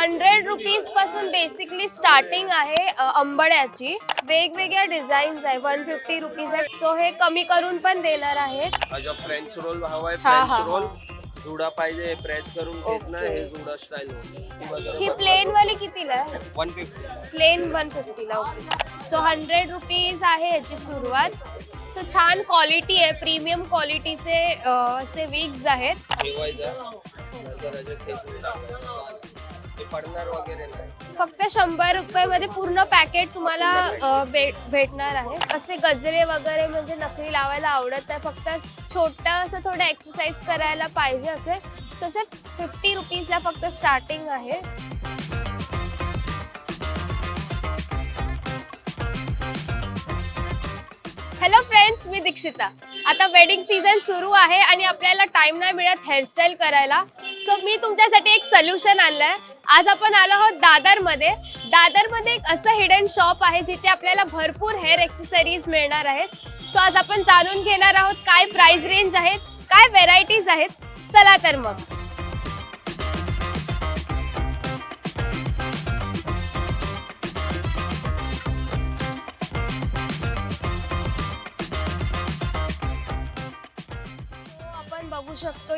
Hundred रुपीजपासून basically starting आहे अ, अंबड्याची वेगवेगळ्या designs आहे. वन फिफ्टी रुपीज आहे सो हे कमी करून पण देणार आहेत जो फ्रेंच रोल हवाय. हा, हा, फ्रेंच हा. रोल जुडा पाहिजे प्रेस करून घेत ना ओके. हे जुडा स्टाईल ही प्लेन वाली कितीला आहे? वन फिफ्टी प्लेन वन फिफ्टीला ओके सो हंड्रेड रुपीज आहे याची सुरुवात. सो छान क्वालिटी आहे. प्रीमियम क्वालिटीचे असे विग्स आहेत. ठेवायचा. नंतर याच्यात खेचून टाकायचं. ते पडणार वगैरे नाही. फक्त शंभर रुपयामध्ये पूर्ण पॅकेट तुम्हाला अ, भेट भेटणार आहे. असे गजरे वगैरे म्हणजे नखरी लावायला आवडत नाही. फक्त छोटं असं थोडं एक्सरसाइज करायला पाहिजे असे. तसे फिफ्टी रुपीजला फक्त स्टार्टिंग आहे. हॅलो फ्रेंड्स मी दीक्षिता. आता वेडिंग सीझन सुरू आहे आणि आपल्याला टाइम नाही मिळत हेअरस्टाईल करायला. सो मी तुमच्यासाठी एक सोल्युशन आणलंय. आज आपण आलो आहोत दादरमध्ये. दादरमध्ये एक असं हिडन शॉप आहे जिथे आपल्याला भरपूर हेअर एक्सेसरीज मिळणार आहेत. सो आज आपण जाणून घेणार आहोत काय प्राइस रेंज आहेत काय व्हेरायटीज आहेत. चला तर मग.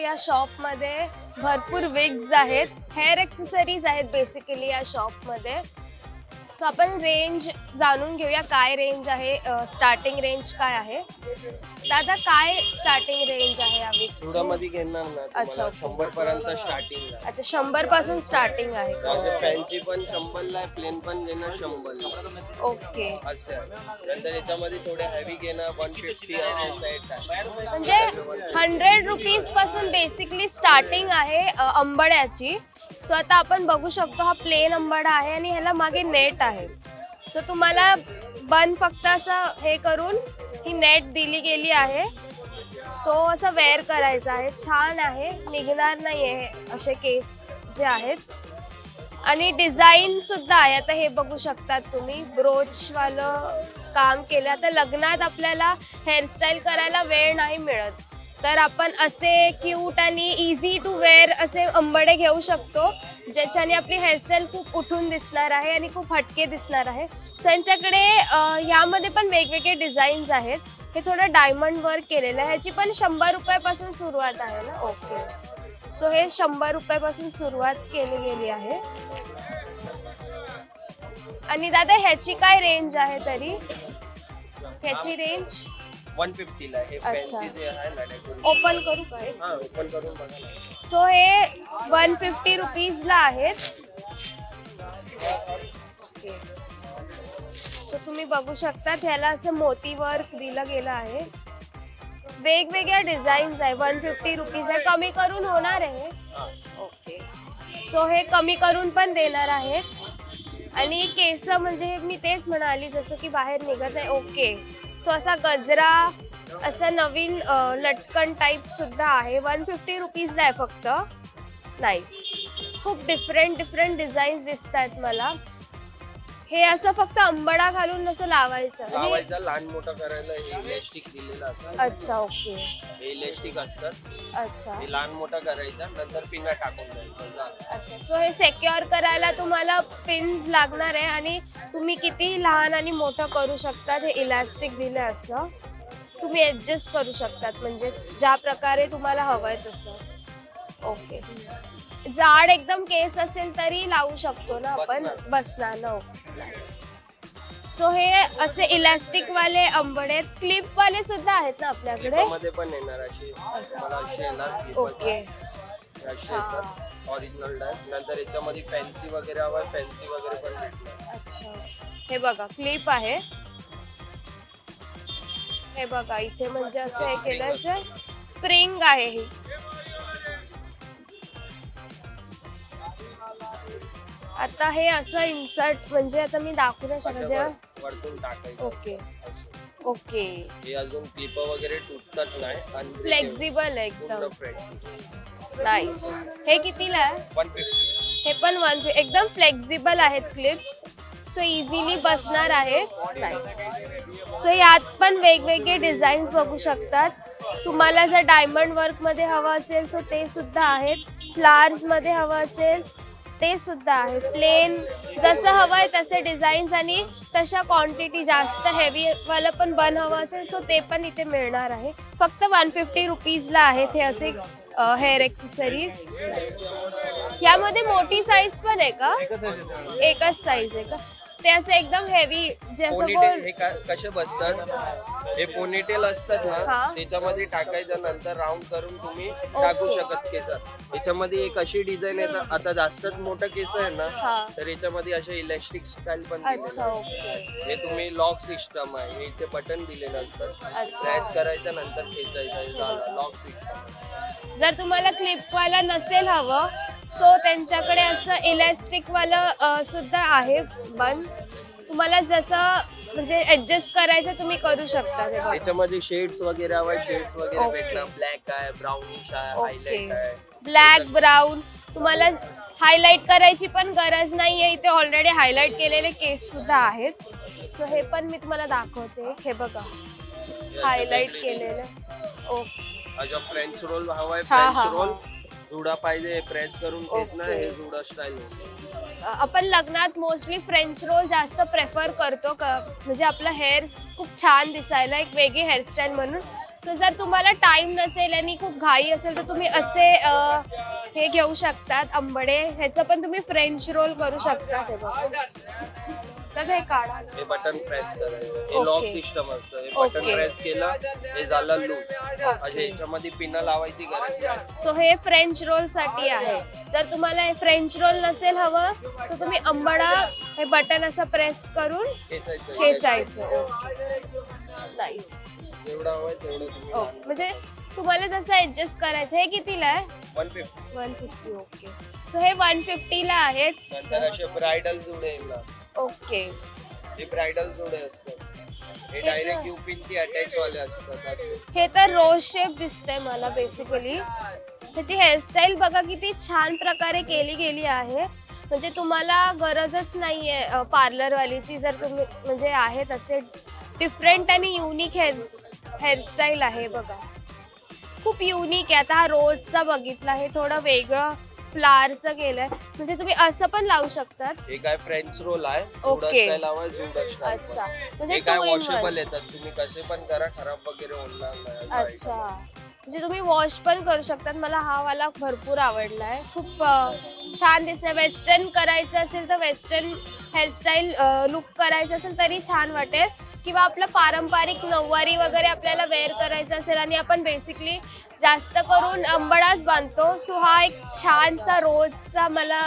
या शॉपमध्ये भरपूर विग्स आहेत. हेअर एक्सेसरीज आहेत बेसिकली या शॉपमध्ये सो आपण रेंज जाणून घेऊया काय रेंज आहे स्टार्टिंग रेंज काय आहे. दादा काय स्टार्टिंग रेंज आहे या जुडा विगची मध्ये घेणार ना अच्छा. शंभर पर्यंत स्टार्टिंग आहे. अच्छा शंभरपासून स्टार्टिंग आहे फॅन्सी पण शंभरला आहे प्लेन पण घेणार शंभरला. ओके. असं आहे नंतर याच्यामध्ये थोडे हेवी घेणार वन फिफ्टी आहे सेट आहे. म्हणजे हंड्रेड रुपीजपासून बेसिकली स्टार्टिंग आहे अ, अंबड्याची सो आता आपण बघू शकतो हा प्लेन अंबाडा आहे आणि ह्याला मागे नेट आहे. सो तुम्हाला बन फक्त असं हे करून ही नेट दिली गेली आहे. सो असं वेअर करायचं आहे. छान आहे. निघणार नाही आहे असे केस जे आहेत. आणि डिझाईन सुद्धा आहे. आता हे बघू शकतात तुम्ही. ब्रोचवालं काम केलं. आता लग्नात आपल्याला हेअरस्टाईल करायला वेळ नाही मिळत. तर आपण असे क्यूट आणि इझी टू वेअर असे अंबडे घेऊ शकतो ज्याच्याने आपली हेअरस्टाईल खूप उठून दिसणार आहे आणि खूप हटके दिसणार आहे. सो यांच्याकडे ह्यामध्ये पण वेगवेगळे डिझाईन्स आहेत. हे थोडं डायमंड वर्क केलेलं आहे. ह्याची पण शंभर रुपयापासून सुरुवात आहे ना? ओके सो हे शंभर रुपयापासून सुरुवात केली गेली आहे. आणि दादा ह्याची काय रेंज आहे तरी? ह्याची रेंज वन फिफ्टीला हे अच्छा. फॅन्सी जे आहे ना डेकोरेशन ओपन करू काय हा ओपन करून बघा ना. सो हे वन फिफ्टी रुपीजला आहेत. सो तुम्ही बघू शकता ह्याला असं मोती वर्क दिलं गेलं आहे. वेगवेगळ्या डिझाईन्स आहे. वन फिफ्टी रुपीज आहे. कमी करून होणार आहे. हा. ओके सो हे कमी करून पण देणार आहेत आणि केस म्हणजे मी तेच म्हणाली जसं की बाहेर निघत आहे. ओके सो असा गजरा असं नवीन लटकन टाईप सुद्धा आहे. वन फिफ्टी रुपीजला आहे फक्त. नाईस खूप डिफरंट डिफरंट डिझाईन्स दिसत आहेत मला. हे असं फक्त अंबडा घालून असं लावायचं. आणि- लावायचा लहान मोठा करायला हे इलेस्टिक दिलेलं असतं. अच्छा ओके. हे इलेस्टिक असतात अच्छा. हे लहान मोठा करायचा नंतर पिंगा टाकून द्यायचा झालं. अच्छा सो हे सेक्युअर करायला तुम्हाला पिन्स लागणार आहे आणि तुम्ही किती लहान आणि मोठं करू शकतात हे इलास्टिक दिलं असं. तुम्ही ॲडजस्ट करू शकतात म्हणजे ज्या प्रकारे तुम्हाला हवं आहे तसं. ओके. जाड एकदम केस असेल तरी लावू शकतो ना आपण. बसणार. ना सो हे असे इलास्टिक वाले आंबडे क्लिप वाले सुद्धा आहेत ना आपल्याकडे? क्लिपामध्ये पण येणार असे मला असे येणार clip ओके असे येतात. ऑरिजिनल टाईप नंतर याच्यामध्ये फॅन्सी वगैरे हवं फॅन्सी वगैरे पण भेटणार. अच्छा. हे बघा क्लिप आहे. हे बघा इथे म्हणजे असं हे केलं स्प्रिंग आहे ही. आता हे असं इन्सर्ट म्हणजे आता मी दाखवू नाही शकत जेव्हा. वर- वरतून टाकायचं. ओके असे. ओके हे अजून क्लिप वगैरे तुटतात नाही. आणि फ्लेक्झिबल आहे पूर्ण एकदम. फ्रेश नाईस हे कितीला आहे? वन फिफ्टी हे पण वन एकदम फ्लेक्झिबल आहेत क्लिप्स सो इझिली बसणार आहेत. नाईस सो यात पण वेगवेगळे डिझाईन्स बघू शकतात. तुम्हाला जर डायमंड वर्कमध्ये हवं असेल सो ते सुद्धा आहेत. फ्लावर्समध्ये हवं असेल ते सुद्धा आहे प्लेन जसं हवं आहे तसे डिझाईन्स आणि तशा क्वांटिटी जास्त हेवी वाला पण बन हवं असेल सो ते पण इथे मिळणार आहे. फक्त वन फिफ्टी रुपीजला आहेत हे असे हेअर एक्सेसरीज यामध्ये मोठी साईज पण आहे का? एकच साईज आहे का? ते असं एकदम हेवी जे असं पोनीटेल गोल हे का- कसे बसतात? हे पोनीटेल असतात हा. ना त्याच्यामध्ये टाकायचं नंतर राऊंड करून तुम्ही टाकू ओके. शकत केसात. याच्यामध्ये एक अशी डिझाईन आहे ना आता जास्तच मोठं केस आहे ना हा. तर याच्यामध्ये असे इलेक्ट्रिक स्टाईल पण अच्छा दिलेलं आहे. ओके. हे तुम्ही लॉक सिस्टम आहे. हे इथे बटन दिलेलं असतं. अच्छा. प्रेस करायचं नंतर खेचायचं लॉक सिस्टम जर तुम्हाला क्लिपवाला नसेल हवं सो त्यांच्याकडे असं इलास्टिक वालं अ, सुद्धा आहे बन तुम्हाला जसं म्हणजे ऍडजस्ट करायचं तुम्ही करू शकता ते बघा. याच्यामध्ये शेड्स वगैरे हवे शेड्स वगैरे. भेटणार. ब्लॅक आहे ब्राउनिश आहे ओके. हायलाइट आहे. ब्लॅक ब्राऊन तुम्हाला हायलाइट करायची पण गरज नाहीये. इथे ऑलरेडी हायलाइट केलेले केस सुद्धा आहेत. सो हे पण मी तुम्हाला दाखवते. हे बघा. हायलाइट केलेले. ओके अजा फ्रेंच रोल हवाय हा, फ्रेंच हा, रोल हा. जुडा पाहिजे प्रेस करून खेचणं ओके. हे जुडा स्टाईल आपण लग्नात मोस्टली फ्रेंच रोल जास्त प्रेफर करतो क- म्हणजे आपलं हेअर खूप छान दिसायला एक वेगळी हेअरस्टाईल म्हणून. सो जर तुम्हाला टाइम नसेल आणि खूप घाई असेल तर तुम्ही असे अ, हे घेऊ शकतात आंबडे. ह्याचं पण तुम्ही फ्रेंच रोल करू शकता हे हे हे बटन प्रेस करायचं हे. लॉक सिस्टम असतं. हे बटन. प्रेस केलं हे झालं लूज असे याच्यामध्ये पिन लावायची गरज नाही. सो हे फ्रेंच रोलसाठी आहे. जर तुम्हाला हे फ्रेंच रोल नसेल हवं सो तुम्ही आंबडा हे बटन असं प्रेस करून खेचायचं. खेचायचं. नाईस जेवढं हवंय तेवढं तुम्ही ओ म्हणजे तुम्हाला जसं ऍडजस्ट करायचं हे कितीला आहे? One fifty one fifty okay so हे वन फिफ्टीला आहेत. नंतर असे ब्रायडल जुडे येणार ओके. हे ब्रायडल जुडे असतात. हे डायरेक्ट युपिन ती अटॅच वाले असतात असे. हे तर रोज शेप दिसतंय मला बेसिकली त्याची हेअरस्टाईल बघा किती छान प्रकारे केली गेली आहे. म्हणजे तुम्हाला गरजच नाहीये पार्लरवालीची जर तुम्ही म्हणजे आहेत असे डिफरंट आणि युनिक हेअर हेअरस्टाईल आहे बघा. खूप युनिक आहे. आता हा रोजचा बघितला हे थोडं वेगळं फ्लावरचं केलंय म्हणजे तुम्ही असं पण लावू शकतात. हे काय फ्रेंच रोल आहे. ओके. अच्छा. म्हणजे काय. वॉशेबल येतात. तुम्ही कसे पण करा खराब वगैरे होणार नाही. अच्छा. म्हणजे तुम्ही वॉश पण करू शकतात. मला हा वाला भरपूर आवडलाय. खूप छान दिसणार वेस्टर्न करायचं असेल तर वेस्टर्न हेअरस्टाईल लुक करायचं असेल तरी छान वाटेल. किंवा आपलं पारंपरिक नऊवारी वगैरे आपल्याला वेअर करायचं असेल आणि आपण बेसिकली जास्त करून अंबडाच बांधतो. सो हा एक छानसा रोजचा मला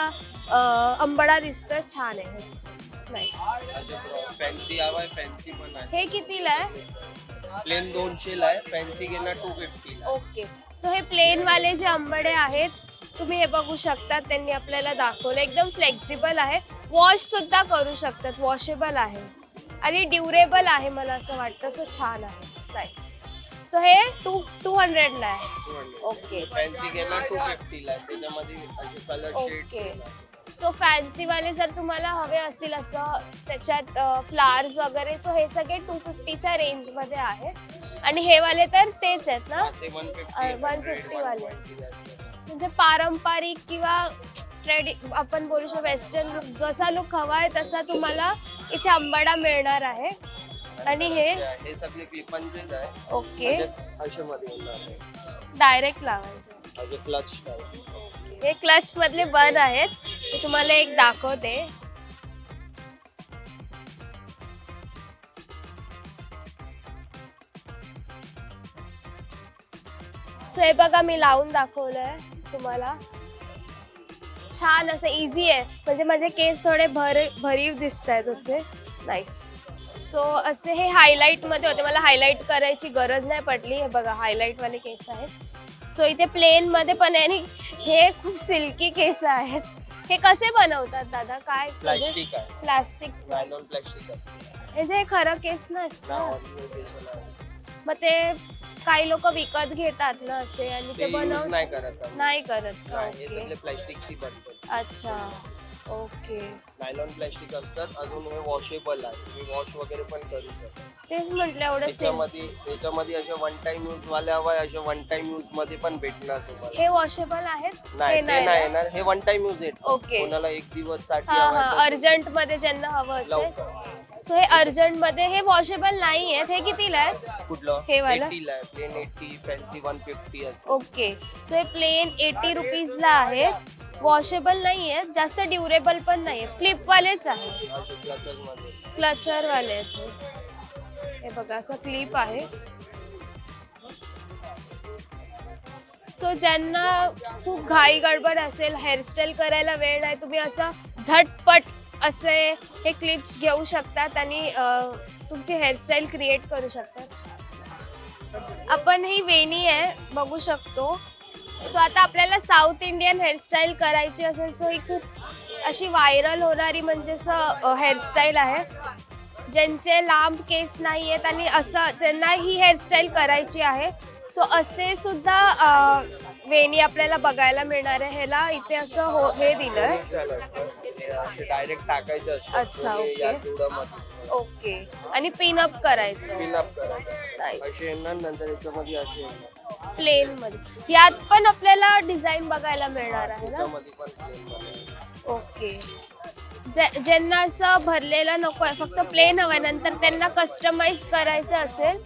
अंबडा दिसतोय. छान आहे. नाईस फॅन्सी हवाय फॅन्सी पण आहे. हे कितीला आहे? प्लेन दोनशे ला आहे. फॅन्सी घेणार टू फिफ्टी ओके सो हे प्लेन वाले जे आंबडे आहेत तुम्ही हे बघू शकता. त्यांनी आपल्याला दाखवलं. एकदम फ्लेक्झिबल आहे. वॉश सुद्धा करू शकतात. वॉशेबल आहे. आणि ड्युरेबल आहे मला असं वाटतं. सो छान आहे. नाईस सो हे टू टू हंड्रेडला आहे ओके. फॅन्सी घेणार टू फिफ्टी ला आहे. त्याच्यामध्ये असे कलर ओके. सो फॅन्सीवाले जर तुम्हाला हवे असतील असं त्याच्यात फ्लावर्स वगैरे सो हे सगळे टू फिफ्टीच्या रेंजमध्ये आहेत आणि हे वाले तर तेच आहेत ना वन 150 वाले. म्हणजे पारंपरिक किंवा ट्रेडि आपण बोलू शकतो वेस्टर्न लुक जसा लुक हवा आहे तसा तुम्हाला इथे आंबाडा मिळणार आहे आणि हे? हे? सगळे क्लिपांचेच आहे. ओके. म्हणजे असे मध्ये येणार आहे डायरेक्ट लावायचं असे क्लच हे क्लच मधले बन आहेत. मी तुम्हाला एक दाखवते. So हे बघा मी लावून दाखवलंय तुम्हाला. छान असं इझी आहे. म्हणजे माझे केस थोडे भर भरीव दिसत आहेत असे. नाईस सो असे हे हायलाईटमध्ये होते. मला हायलाईट करायची गरज नाही पडली. हे बघा हायलाईट वाले केस आहेत. सो इथे प्लेन मध्ये पण आहे आणि हे खूप सिल्की केस आहेत. हे कसे बनवतात दादा? काय प्लास्टिक आहे. प्लास्टिक नायलॉन प्लास्टिक असते. हे जे खरं केस नसतं. Original. मग ते काही लोक विकत घेतात ना असे आणि ते ते बनव नाही करत आम्ही. नाही करत. का नाही, हे ओके सगळे प्लास्टिकची बनतात. अच्छा. ओके. नायलॉन प्लॅस्टिक असतात अजून हे वॉशेबल आहे. तुम्ही वॉश वगैरे पण करू शकता. तेच म्हटलं एवढं त्याच्यामध्ये त्याच्यामध्ये असे वन टाइम यूज वाले हवाय असे वन टाइम यूजमध्ये पण भेटणार तुम्हाला. हे वॉशेबल आहेत? नाही ते नाही नाही ना? येणार. हे वन टाइम यूज येत ओके. कोणाला एक दिवससाठी हा हा तर अर्जंटमध्ये ज्यांना हवं असेल. लवकर. सो हे अर्जंटमध्ये हे वॉशेबल नाही आहेत. हे कितीला आहेत? कुठलं? हे वालं? आहे. Plain eighty fancy one fifty असं. ओके. सो हे प्लेन एटी रुपीजला आहेत. वॉशेबल नाही आहेत जास्त ड्युरेबल पण नाही आहेत क्लिपवालेच आहेत क्लचरवाले क्लचर वाले आहेत हे. बघा असं क्लिप आहे. सो ज्यांना खूप घाई गडबड असेल हेअरस्टाईल करायला वेळ नाही तुम्ही असं झटपट असे हे क्लिप्स घेऊ शकतात आणि तुमची हेअरस्टाईल क्रिएट करू शकतात आपण ही वेणी आहे बघू शकतो. सो आता आपल्याला साऊथ इंडियन हेअरस्टाईल करायची असेल सो ही खूप अशी व्हायरल होणारी म्हणजे असं हेअरस्टाईल आहे. ज्यांचे लांब केस नाही आहेत आणि असं त्यांना ही हेअरस्टाईल करायची आहे. सो असे सुद्धा वेणी आपल्याला बघायला मिळणार आहे. ह्याला इथे असं हो हे दिलंय. असे डायरेक्ट टाकायचे अच्छा, ओके. ओके. आणि पिनअप करायचं. पिनअप करायचे. नंतर याच्यामध्ये असे प्लेन मध्ये यात पण आपल्याला डिझाईन बघायला मिळणार आहे ना. ओके. ज्यांना असं भरलेलं नको आहे फक्त प्लेन हवंय. नंतर त्यांना कस्टमाइज करायचं असेल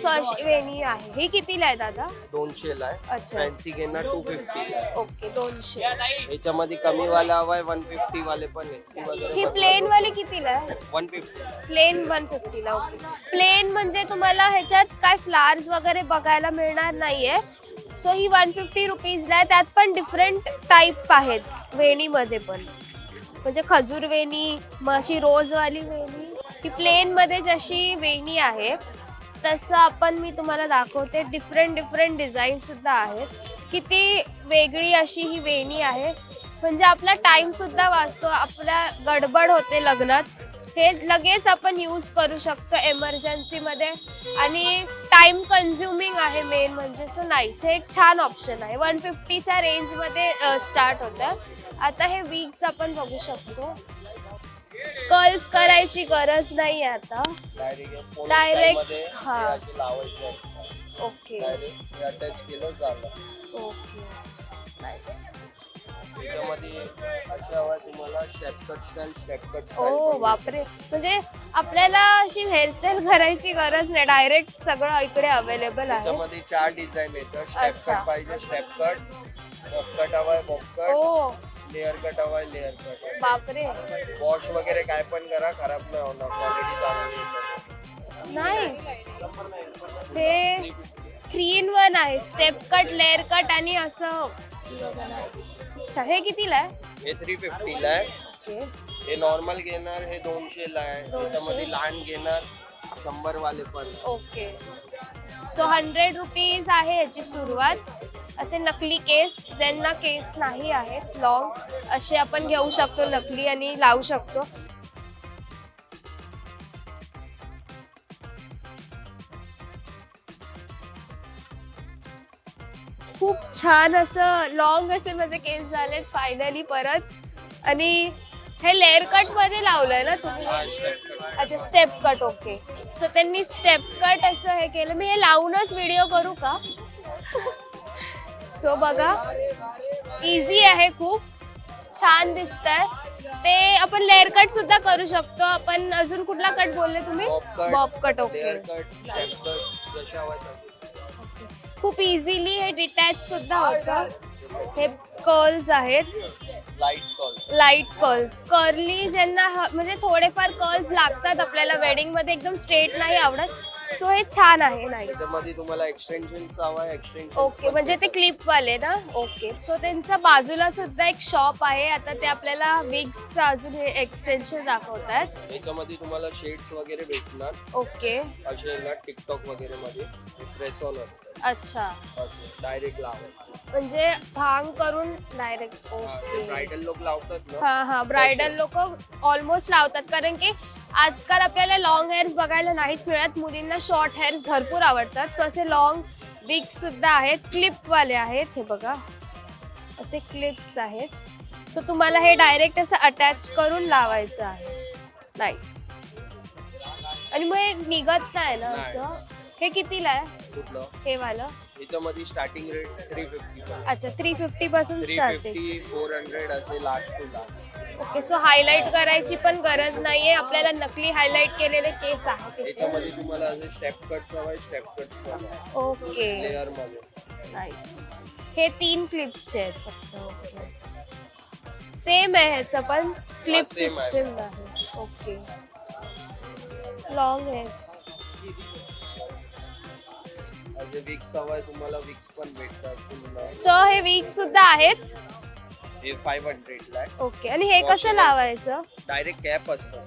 सो अशी वेणी आहे. ही कितीला आहे दादा? दोनशेला आहे. अच्छा. फॅन्सी घेणार टू फिफ्टीला आहे ओके दोनशे. याच्यामध्ये कमी वाला हवाय वन फिफ्टी वाले पण ही प्लेन वाली कितीला आहे? वन फिफ्टी प्लेन वन फिफ्टीला ओके. प्लेन म्हणजे तुम्हाला ह्याच्यात काय फ्लावर्स वगैरे बघायला मिळणार नाहीये. सो ही वन फिफ्टी रुपीजला आहे. त्यात पण डिफरंट टाईप आहेत. वेणीमध्ये पण. म्हणजे खजूर वेणी मग अशी रोजवाली वेणी. ही प्लेनमध्ये जशी वेणी आहे तसं आपण मी तुम्हाला दाखवते. डिफरंट डिफरंट डिझाईन सुद्धा आहेत. किती वेगळी अशी ही वेणी आहे. म्हणजे आपला टाइम सुद्धा वाचतो. आपल्या गडबड होते लग्नात. हे लगेच आपण यूज करू शकतो एमर्जन्सीमध्ये आणि टाइम कन्झ्युमिंग आहे मेन म्हणजे. सो नाईस हे एक छान ऑप्शन आहे. वन फिफ्टीच्या रेंजमध्ये स्टार्ट होतं. आता हे वीक्स आपण बघू शकतो. कर्ल्स करायची गरज नाही आता. डायरेक्ट हा. ओके डायरेक्ट अटॅच केलं झालं. ओके नाईस हवा ओ बापरे. म्हणजे आपल्याला अशी हेअरस्टाईल करायची गरज नाही. डायरेक्ट सगळं इकडे अवेलेबल आहे. त्याच्यामध्ये चार डिझाईन येतं अच्छा. स्टेपकट पाहिजे स्टेपकट बॉपकट हवाय बॉपकट ओ लेअर कट हवाय लेअर कट बापरे. वॉश वगैरे काय पण करा खराब नाही होणार. क्वालिटी चांगली नाईस हे थ्री इन वन आहे स्टेप कट लेअर कट आणि असं. अच्छा हे कितीला आहे? हे थ्री फिफ्टीला आहे. ओके हे नॉर्मल घेणार हे दोनशेला आहे. त्याच्यामध्ये लहान घेणार शंभर वाले पण. ओके सो हंड्रेड रुपीज आहे याची सुरुवात. असे नकली केस ज्यांना केस नाही आहेत लॉंग असे आपण घेऊ शकतो नकली आणि लावू शकतो. खूप छान असं लॉंग असे माझे केस झालेत फायनली परत. आणि हे लेअर कटमध्ये लावलंय ना तुम्ही. अच्छा स्टेप कट ओके सो त्यांनी स्टेप कट असं हे केलं. मी हे लावूनच व्हिडिओ करू का? सो बघा इझी आहे खूप. छान दिसतंय. ते आपण लेअर कट सुद्धा करू शकतो. आपण अजून कुठला कट बोलले तुम्ही? Bob cut okay. खूप इझिली हे डिटॅच सुद्धा होतं. हे कर्ल्स आहेत. लाइट कर्ल्स कर्ली ज्यांना म्हणजे थोडेफार कर्ल्स लागतात आपल्याला वेडिंगमध्ये एकदम स्ट्रेट नाही आवडत. सो हे छान आहे. नाईस त्याच्यामध्ये तुम्हाला एक्सटेन्शन हवाय एक्सटेन्शन ओके म्हणजे ते क्लिप वाले ना? ओके सो त्यांचा बाजूला सुद्धा एक शॉप आहे. आता ते आपल्याला विग्स अजून हे एक्सटेन्शन दाखवतात. याच्यामध्ये तुम्हाला शेड्स वगैरे भेटणार. ओके असे टिकटॉक वगैरे मध्ये. ऑन असतं. अच्छा. असं डायरेक्ट लावायचं म्हणजे भांग करून डायरेक्ट ओके ब्रायडल लोक लावतात ना. हा हा ब्रायडल लोक ऑलमोस्ट लावतात. कारण की आजकाल आपल्याला लॉंग हेअर्स बघायला नाहीच मिळत. मुलींना शॉर्ट हेअर्स भरपूर आवडतात. सो असे लॉंग विग सुद्धा आहेत. क्लिप वाले आहेत. हे बघा. असे क्लिप्स आहेत. सो तुम्हाला हे डायरेक्ट असं अटॅच करून लावायचं आहे. नाईस आणि मग हे निघत नाही ना नाही. असं? हे कितीला आहे? कुठलं हे वालं? याच्यामध्ये स्टार्टिंग रेट थ्री फिफ्टी अच्छा थ्री फिफ्टी पासून three starting fifty four hundred असे last to last okay so highlight करायची पण गरज नाहीये. आपल्याला नकली हायलाइट केलेले केस आहेत. याच्यामध्ये तुम्हाला असे स्टेप कट्स हवाय स्टेप कट्स ओके लेअरमध्ये. नाईस हे तीन क्लिप्सचे आहेत फक्त. सेम आहे ह्याचं पण. क्लिप same आहे. सिस्टम आहे. ओके लॉंग हेअर्स असे विक्स हवाय तुम्हाला विक्स पण भेटतात तुम्हाला सो हे वीक सुद्धा आहेत? हे फाईव्ह हंड्रेडला आहे. ओके आणि हे कसं. लावायचं? डायरेक्ट कॅप असतं.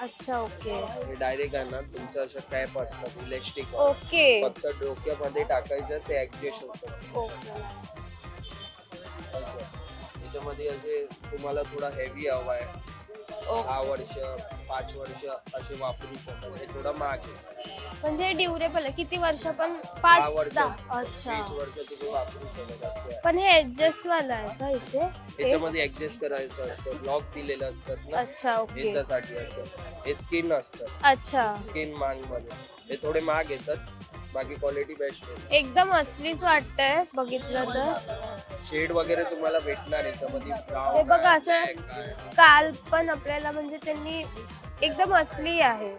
अच्छा ओके हे डायरेक्ट आहे ना तुमचं असं कॅप असतं इलेस्टिक ओके फक्त डोक्यामध्ये टाकायचं ते ऍडजस्ट होतं. ओके. असं. याच्यामध्ये असे तुम्हाला थोडा हेवी हवाय ओके. दहा वर्ष पाच वर्ष असे वापरू शकतात हे थोडं महाग आहे म्हणजे ड्युरेबल आहे. किती वर्ष पण दहा पाच वर्ष दहा. अच्छा. वीस वर्ष तुम्ही वापरू शकत. असते पण हे ऍडजस्ट वाला आहे का इथे? हे? याच्यामध्ये ऍडजस्ट करायचं असतं. लॉक दिलेलं असतात ना. अच्छा ओके. याच्यासाठी असं. हे स्किन असतं. अच्छा. स्किन मांगमध्ये हे थोडे महाग येतात. बाकी क्वालिटी बेस्ट आहे. एकदम असलीच वाटतंय बघितलं तर. शेड वगैरे तुम्हाला भेटणार याच्यामध्ये. Brown हे बघा आहे, असं आहे. स्काल पण आपल्याला म्हणजे त्यांनी एकदम असली आहे.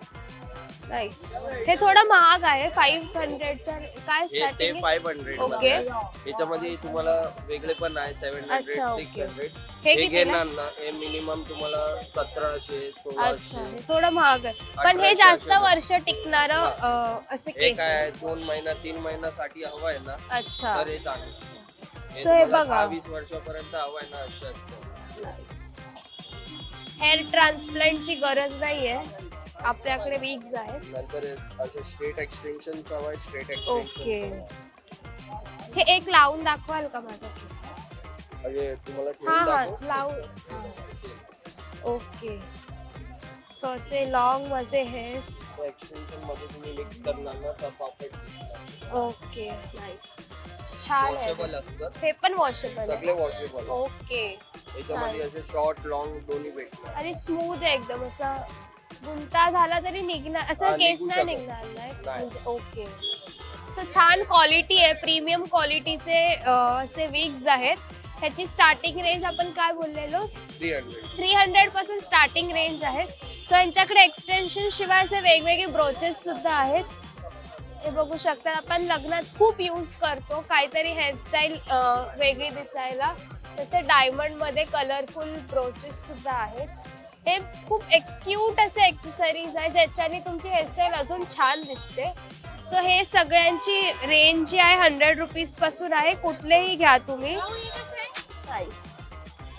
नाईस हे थोडं महाग आहे फाईव्ह हंड्रेडच्या काय हे ते स्टार्टिंग फाईव्ह हंड्रेड ओके याच्यामध्ये तुम्हाला वेगळे पण आहे सेव्हन हंड्रेड अच्छा, सिक्स ओके. हंड्रेड हे हे कितीला? घेणार ना हे मिनिमम तुम्हाला सतराशे अच्छा सोळाशे हे थोडं महाग आहे. पण हे अठराशे जास्त वर्ष टिकणार असे हे केस काय आहे. दोन महिना तीन महिन्यासाठी हवं आहे ना अच्छा. तर हे चांगलं हे So हे तुम्हाला बघा. वीस वर्षापर्यंत हवं आहे ना असं असतं. हेअर ट्रान्सप्लांटची गरज नाहीये. आपल्याकडे विग्स आहेत. नंतर हे असे स्ट्रेट एक्सटेन्शन हवं आहे स्ट्रेट ओके. एक्सटेन्शन हे एक लावून दाखवाल का माझा केस म्हणजे तुम्हाला हा ठेवून हा दाखवू? लावून ओके सो असे लॉंग माझे हेअर्स त्या एक्सटेन्शनमध्ये तुम्ही मिक्स करणार ना तर परफेक्ट ओके नाईस छान आहे. वॉशेबल असतात हे पण वॉशेबल सगळे आहे. वॉशेबल ओके याच्यामध्ये Nice. असे शॉर्ट लॉंग दोन्ही भेटणार. आणि स्मूथ आहे एकदम असं गुंता झाला तरी निघणार असं हा, केस निघू नाही शकत. निघणार नाही नाही. म्हणजे ओके सो छान क्वालिटी आहे प्रीमियम क्वालिटीचे असे विग्स आहेत. ह्याची स्टार्टिंग रेंज आपण काय बोललेलो? थ्री हंड्रेड थ्री हंड्रेडपासून स्टार्टिंग रेंज आहे. सो यांच्याकडे एक्सटेन्शन शिवाय असे वेगवेगळे ब्रोचेस सुद्धा आहेत. हे बघू शकता आपण लग्नात खूप यूज करतो. काहीतरी हेअरस्टाईल वेगळी दिसायला. तसे डायमंडमध्ये कलरफुल ब्रोचेस सुद्धा आहेत. हे खूप एक क्यूट असे एक्सेसरीज आहे ज्याच्याने तुमची हेअरस्टाईल अजून छान दिसते. सो हे सगळ्यांची रेंज जी आहे हंड्रेड रुपीजपासून आहे. कुठलेही घ्या तुम्ही.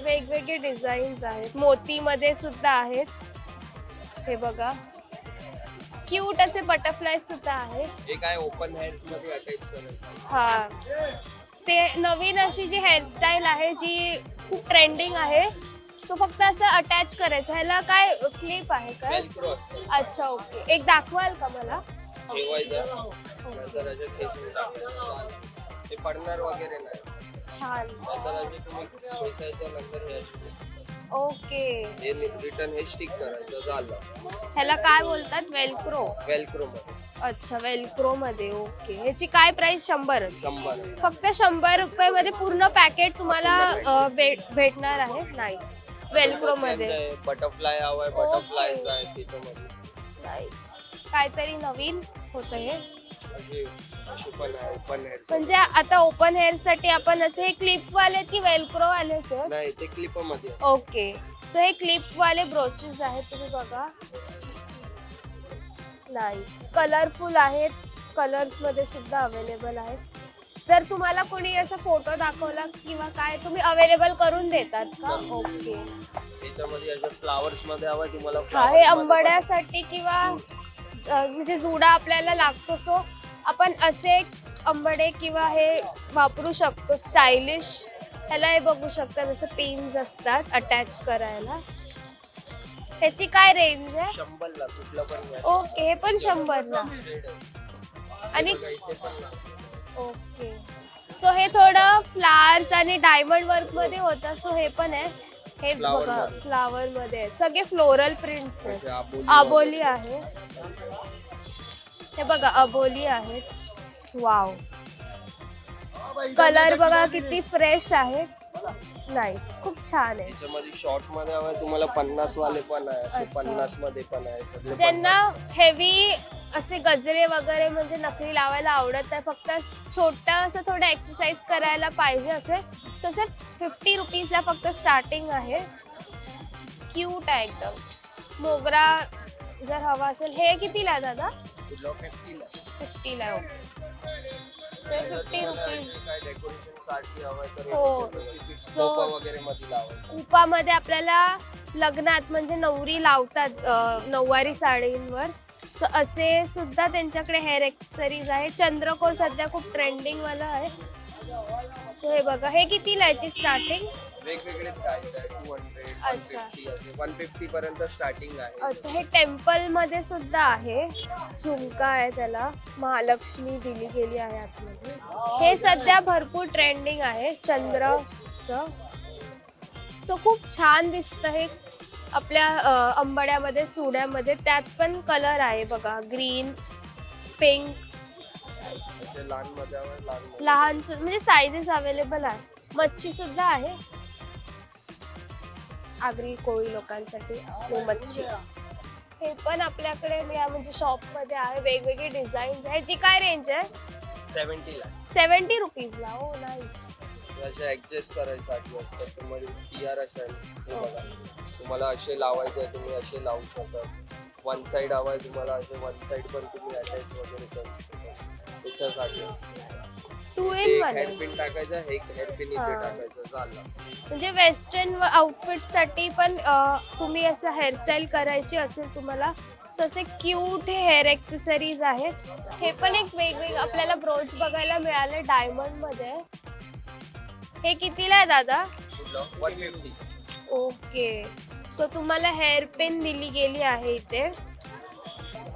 वेगवेगळे डिझाईन्स आहेत. मोतीमध्ये सुद्धा आहेत. हे बघा. क्यूट असे बटरफ्लाय सुद्धा आहेत. हे काय ओपन हेअर्समध्ये अटॅच करायचं? हा. ते नवीन अशी जी हेअरस्टाईल आहे जी खूप ट्रेंडिंग आहे सो फक्त असं अटॅच करायचं. ह्याला काय क्लिप आहे का? वेलक्रो असतं. अच्छा ओके एक दाखवाल का मला? ठेवायचं नंतर असे खेचून टाकायचं झालं. ते पडणार वगैरे नाही. छान. नंतर असे तुम्ही खेचायचं नंतर हे असे ओके हे रिटर्न हे स्टिक करायचं झालं. ह्याला काय बोलतात? वेलक्रो वेलक्रो मध्ये. अच्छा वेलक्रो मध्ये. ओके ह्याची काय प्राइस शंभरच. शंभर. फक्त शंभर रुपये मध्ये पूर्ण पॅकेट तुम्हाला अ, भेट- भेटणार आहे. नाईस वेलक्रो मध्ये. बटरफ्लाय हवाय बटरफ्लाय आहे त्याच्यामध्ये नाईस काहीतरी नवीन होतं हे. पण आहे म्हणजे आता ओपन हेअरसाठी आपण असे हे क्लिप वाले की वेलक्रो नाही ते क्लिपमध्ये असतं. ओके सो हे क्लिप वाले ब्रोचेस आहेत तुम्ही बघा. नाईस कलरफुल आहेत. कलर्समध्ये सुद्धा अवेलेबल आहेत. जर तुम्हाला कोणी असा फोटो दाखवला किंवा काय तुम्ही अवेलेबल करून देतात का ओके त्याच्यामध्ये असे फ्लावर्समध्ये हवाय तुम्हाला हा हे आंबड्यासाठी किंवा अ, म्हणजे जुडा आपल्याला लागतो सो आपण असे आंबडे किंवा हे वापरू शकतो स्टायलिश ह्याला हे बघू शकता जसं पिन्स असतात अटॅच करायला ह्याची काय रेंज आहे शंभरला कुठलं पण घ्या. ओके हे पण Shade आहे. आणि हे बघा, इथे पण ना. ओके. सो हे थोडं फ्लावर्स आणि डायमंड वर्कमध्ये होतं. सो हे पण आहे. हे Flower बघा मध्ये. फ्लावर मध्ये सगळे फ्लोरल प्रिंट्स आहेत. अबोली आहे. हे बघा अबोली आहेत. वाव कलर बघा किती फ्रेश आहे. नाईस खूप छान आहे. त्याच्यामध्ये शॉर्टमध्ये हवं तुम्हाला पन्नास वाले पण आहे. अच्छा. पन्नासमध्ये पण आहे. सगळे ज्यांना हेवी असे गजरे वगैरे म्हणजे नकली लावायला आवडत नाही. फक्त छोटं असं थोडं एक्सरसाइज करायला पाहिजे असेल. तसं फिफ्टी रुपीजला फक्त स्टार्टिंग आहे. क्यूट आहे एकदम. मोगरा जर हवा असेल. हे कितीला दादा? फिफ्टीला सो फिफ्टी रुपीज हो. सो So- आपल्याला लग्नात म्हणजे नवरी लावतात नऊवारी साडींवर. सो असे सुद्धा त्यांच्याकडे हेअर एक्सेसरीज आहे चंद्रकोर सध्या खूप ट्रेंडिंग वाला आहे. सो हे बघा हे कितीला याची स्टार्टिंग वेगवेगळे प्राइस आहे टू हंड्रेड वन अच्छा. वन फिफ्टी पर्यंत स्टार्टिंग आहे. अच्छा हे टेम्पलमध्ये सुद्धा आहे. झुमका आहे त्याला. महालक्ष्मी दिली गेली आहे आतमध्ये. हे सध्या भरपूर ट्रेंडिंग आहे चंद्रचं. सो खूप छान दिसतं हे. आपल्या अंबाड्यामध्ये चुड्यामध्ये त्यात पण कलर आहे बघा. ग्रीन पिंक लहान सु- म्हणजे साईजेस अवेलेबल आहे. मच्छी सुद्धा आहे. आगरी कोळी लोकांसाठी आणि मच्छी. हे पण आपल्याकडे या म्हणजे शॉपमध्ये आहे. वेगवेगळे डिझाईन्स आहे. जी काय रेंज आहे? 70 ला. सेव्हन्टी रुपीजला हो नाईस असे ऍडजस्ट करायसाठी असतात तुम्हाला टी आर असेल हे बघा. तुम्हाला असे लावायचे आहे तुम्ही असे लावू शकता. वन साइड हवाय तुम्हाला असे वन साइड पण तुम्ही अटॅच वगैरे करू शकता. त्याच्यासाठी. टू इन एक वन आहे हेअरपिन टाकायचं एक हेअरपिन इथे. टाकायचं झालं. म्हणजे वेस्टर्न आउटफिटसाठी पण तुम्ही असं हेअरस्टाईल करायची असेल तुम्हाला सो असे क्यूट हे हेअर एक्सेसरीज आहेत. हे पण एक वेगवेगळं आपल्याला ब्रोच बघायला मिळाले डायमंडमध्ये. हे कितीला आहे दादा? कुठलं वन फिफ्टी ओके. सो तुम्हाला हेअर पेन दिली गेली आहे इथे.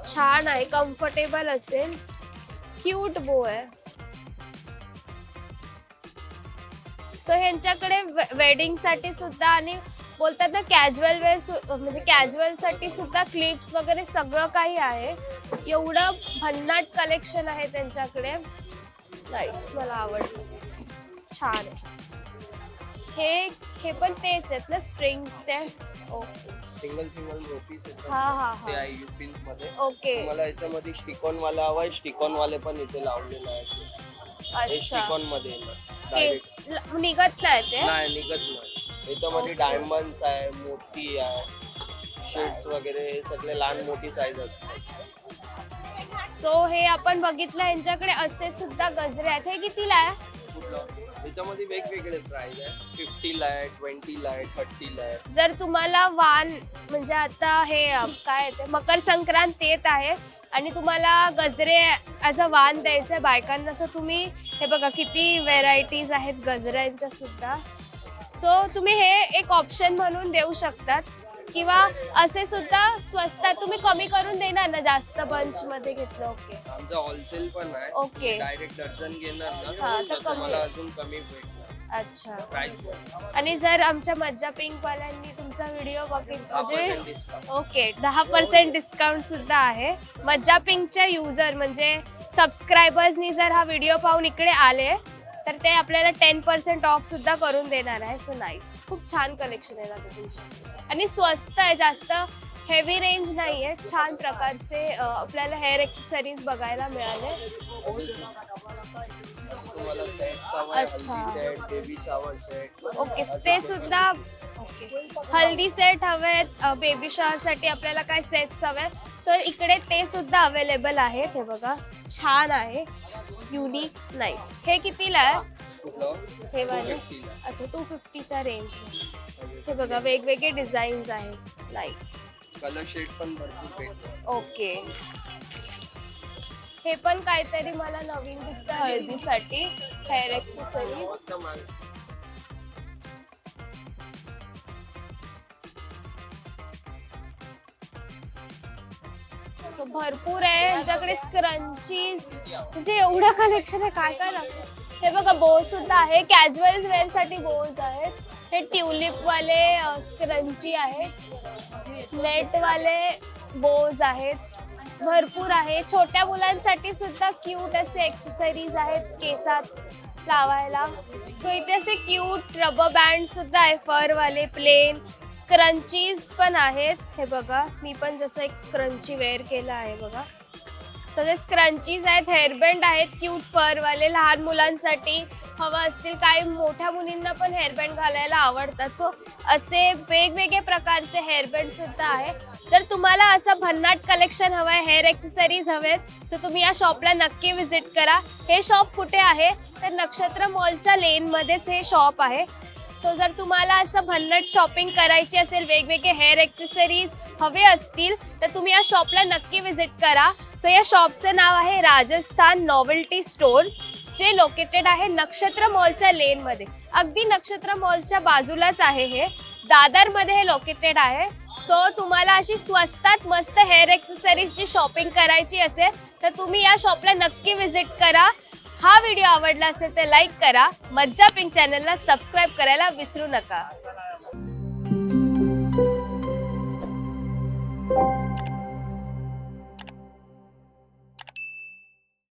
छान आहे कम्फर्टेबल असेल. क्यूट बो आहे. सो ह्यांच्याकडे वेडिंगसाठी सुद्धा आणि बोलतात ना कॅज्युअल वेअर म्हणजे कॅज्युअलसाठी सुद्धा क्लिप्स वगैरे सगळं काही आहे. एवढं भन्नाट कलेक्शन आहे त्यांच्याकडे. नाईस मला आवडलं. छान आहे. हे हे पण तेच आहेत ना स्ट्रिंग्स ते ओके सिंगल सिंगल येतात. हा हा ते हा आहे मध्ये. ओके. तुम्हाला याच्यामध्ये स्टिकॉन वाला हवाय स्टिकॉन वाले पण इथे लावलेले आहे हे अच्छा. स्टिकॉनमध्ये येणार. केस Direct. ल- निघत नाही ते? नाही निघत नाही. याच्यामध्ये डायमंड आहे मोठी आहे शेड्स वगैरे हे सगळे लहान मोठी साईज असतात. सो हे आपण बघितलं यांच्याकडे असे सुद्धा गजरे आहेत. हे कितीला आहे? कुठलं? त्याच्यामध्ये वेगवेगळे प्राइस आहे फिफ्टीला आहे ट्वेंटीला आहे थर्टीला आहे जर तुम्हाला वान म्हणजे आता हे अ, काय ते मकर संक्रांत येत आहे आणि तुम्हाला गजरे ॲज अ वान द्यायचं आहे बायकांना सो तुम्ही हे बघा किती व्हेरायटीज आहेत गजऱ्यांच्या सुद्धा. सो तुम्ही हे एक ऑप्शन म्हणून देऊ शकतात. किंवा असे सुद्धा स्वस्तात तुम्ही कमी करून देणार ना जास्त बंच मध्ये घेतलं ओके आमचं होलसेल पण आहे. ओके डायरेक्ट डझन घेणार हा, तर कमी. अजून कमी भेटणार. अच्छा. प्राइस आणि जर आमच्या मज्जा पिंक वाल्यांनी तुमचा व्हिडिओ बघितला म्हणजे ओके दहा पर्सेंट डिस्काउंट सुद्धा आहे. मज्जा पिंकच्या युजर म्हणजे सबस्क्रायबर्सनी जर हा व्हिडिओ पाहून इकडे आले तर ते आपल्याला टेन पर्सेंट ऑफ सुद्धा करून देणार आहे. सो नाईस खूप छान कलेक्शन आहे दादा तुमच्या. आणि स्वस्त आहे जास्त हेवी रेंज नाही आहे छान प्रकारचे आपल्याला हेअर एक्सेसरीज बघायला मिळाले. अच्छा. ओके ते सुद्धा ओके हल्दी सेट हवेत. बेबी साठी आपल्याला काय सेट्स हवे सो इकडे ते सुद्धा अवेलेबल आहेत. हे बघा छान आहे. युनिक नाईस हे कितीला आहे? हे वाले. 250 ला. अच्छा टू फिफ्टीच्या रेंज हे बघा वेगवेगळे डिझाईन्स आहेत. नाईस कलर शेड पण भरपूर ओके हे पण काहीतरी मला नवीन दिसतं हळदीसाठी. Hair accessories. सो भरपूर आहे. यांच्याकडे स्क्रंचीज म्हणजे एवढं कलेक्शन आहे. काय काय लागतं? हे बघा बोज सुद्धा आहे कॅज्युअल वेअरसाठी बोज आहेत. हे ट्युलिप वाले स्क्रंची आहेत. लेट वाले बोज आहेत. भरपूर आहे छोट्या मुलांसाठी सुद्धा क्यूट असे एक्सेसरीज आहेत केसात लावायला. तो इथे असे क्यूट रबर बँड सुद्धा आहे फर वाले प्लेन स्क्रंचीज पण आहेत. हे बघा मी पण जसं एक स्क्रंची वेअर केलं आहे बघा. तसेच क्रंचीज आहेत हेअरबँड आहेत क्यूट फरवाले लहान मुलांसाठी हवं असतील काही मोठ्या मुलींना पण हेअरबँड घालायला आवडतात. सो असे वेगवेगळे प्रकारचे हेअरबँड सुद्धा आहे. जर तुम्हाला असं भन्नाट कलेक्शन हवं आहे हेअर एक्सेसरीज हवेत सो तुम्ही या शॉपला नक्की व्हिजिट करा. हे शॉप कुठे आहे? तर नक्षत्र मॉलच्या लेनमध्येच हे शॉप आहे. सो जर तुम्हाला असं भन्नाट शॉपिंग करायची असेल वेगवेगळे हेअर एक्सेसरीज हवे असतील तर तुम्ही या शॉपला नक्की व्हिजिट करा. सो या शॉपचं नाव आहे राजस्थान नॉवेल्टी स्टोर्स जे लोकेटेड आहे नक्षत्र मॉलच्या लेनमध्ये अगदी नक्षत्र मॉलच्या बाजूलाच आहे हे. दादरमध्ये हे लोकेटेड आहे. सो तुम्हाला अशी स्वस्तात मस्त हेअर एक्सेसरीजची शॉपिंग करायची असेल तर तुम्ही या शॉपला नक्की व्हिजिट करा. हा व्हिडिओ आवडला असेल तर लाईक करा. मज्जा पिंक चॅनलला सबस्क्राईब करायला विसरू नका. Thank you.